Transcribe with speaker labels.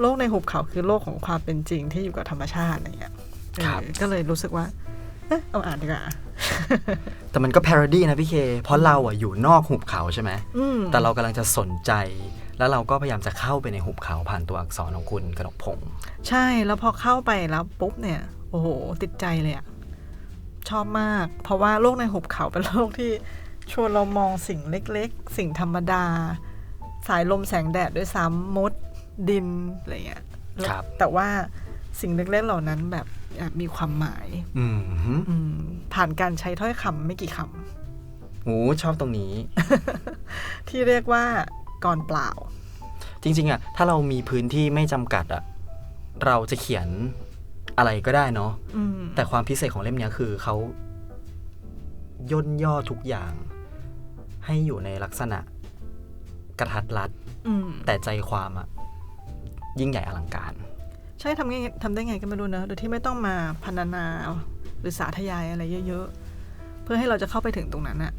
Speaker 1: โลกในหุบเขาคือโลกของความเป็นจริงที่อยู่กับธรรมชาติอะไรเงี้ยเออ
Speaker 2: ครับ
Speaker 1: ก็เลยรู้สึกว่า เอะเอาอ่านดีกว่า
Speaker 2: แต่มันก็ parody นะพี่เค เพราะเราอะอยู่นอกหุบเขาใช่ไหม
Speaker 1: อืม
Speaker 2: แต่เรากำลังจะสนใจ แล้วเราก็พยายามจะเข้าไปในหุบเขาผ่านตัวอักษรของคุณกนกพงศ์
Speaker 1: ใช่ แล้วพอเข้าไปแล้วปุ๊บเนี่ย โอ้โห ติดใจเลยอะชอบมาก เพราะว่าโลกในหุบเขาเป็นโลกที่ชวนเรามองสิ่งเล็ก ๆ สิ่งธรรมดา สายลมแสงแดดด้วยซ้ำมด ดินอะไรเงี้ย
Speaker 2: ครับ
Speaker 1: แต่ว่าสิ่งเล็กๆเหล่านั้นแบบแอบมีความหมาย
Speaker 2: อืมฮึ
Speaker 1: อืมผ่านการใช้ถ้อยคำไม่กี่ค
Speaker 2: โอ้ชอบตรงนี้ำ
Speaker 1: ที่เรียกว่าก่อนเปล่า
Speaker 2: จริง ๆอะถ้าเรามีพื้นที่ไม่จำกัดอะเราจะเขียนอะไรก็ได้เนาะ
Speaker 1: อืม
Speaker 2: แต่ความพิเศษของเล่มเนี้ยคือเขาย่นย่อทุกอย่าง ให้อยู่ในลักษณะกระทัดรัด
Speaker 1: อืม
Speaker 2: แต่ใจความอะ ยิ่งใหญ่อลังการ
Speaker 1: ใช่ทำไงทำได้ไงก็ไม่รู้เนอะโดยที่ไม่ต้องมาพรรณนาหรือสาธยายอะไรเยอะ ๆ เพื่อให้เราจะเข้าไปถึงตรงนั้นอะ